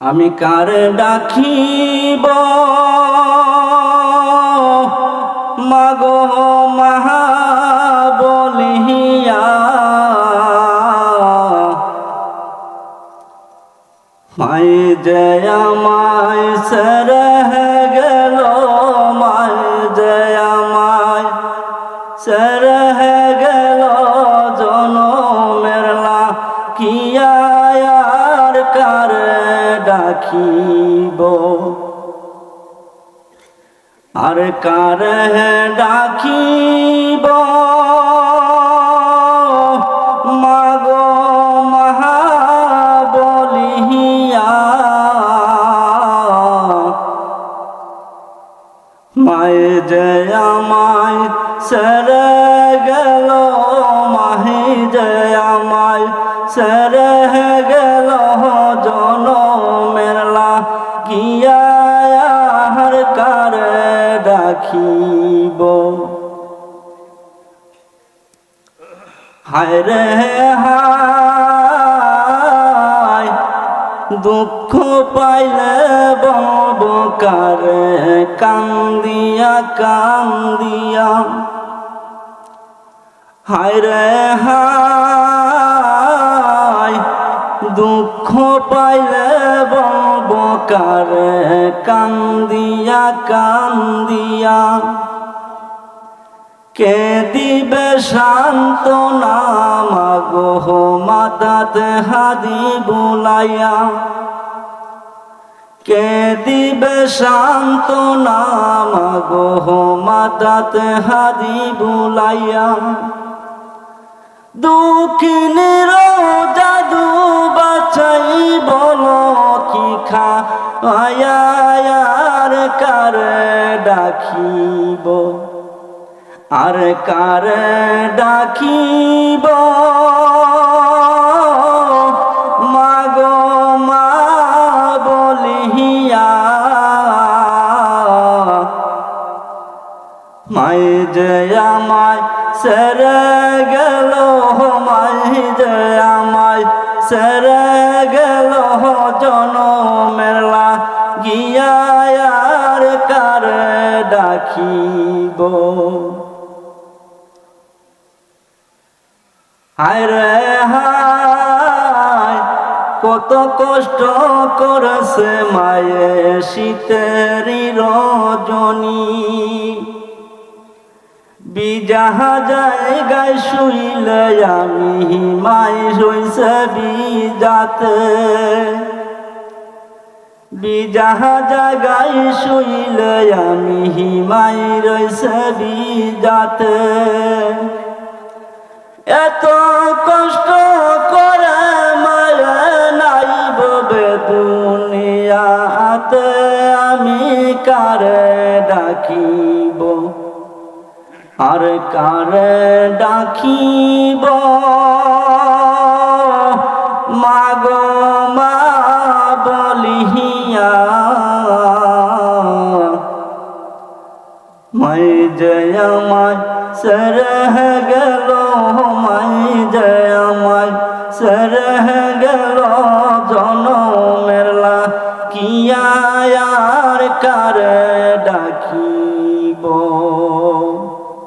আমি কার ডাকিব? মাগো মাহা বলিয়া মাই জয়া মাই সরহ গেল মাই জয়া মাই সরহ ডাকিব। আর কার ডাকিব? মায় জয়া মায় সর ডাকিব হায় রে হায় দুঃখ পাইলে ববকার কান্দিয়া কান্দিয়া। হায় রে হায় দুঃখ পাইলে ববকার কান্দিয়া কান্দিয়া। কে দিবে শান্ত নামাগো মাতাত হাদি বুলাইয়া। কে দিবে শান্ত নামাগো মাতাত হাদি বুলাইয়া। দুঃখিনীর জাদু আয়ার কার ডাকিব? আর কার ডাকিব? মাগো, মা বলিয়া মাই জয়া মাই সর গেল, মাই জয়া মাই সর গেল। জন মেলা গিয়ার কার ডাকিব? হায় রে হায় কত কষ্ট করছে মায়ে শীতেরি রজনী। বিজাহা জায়গায় শুইলে আমি মাই শুইছে বিজাতে। বিজাহা জায়গায় শুইলে আমি মাই রইছে বিজাতে। এত কষ্ট করে মায়া নাই ববে দুনিয়াতে আমি কারে ডাকিব? আর কারে ডাকিব? মাগো, মা মাই জয় মাই সরহ গেল, মাই জয় মাই সরহ গেল জন মেরলা কিয়ার কার ডাকিব?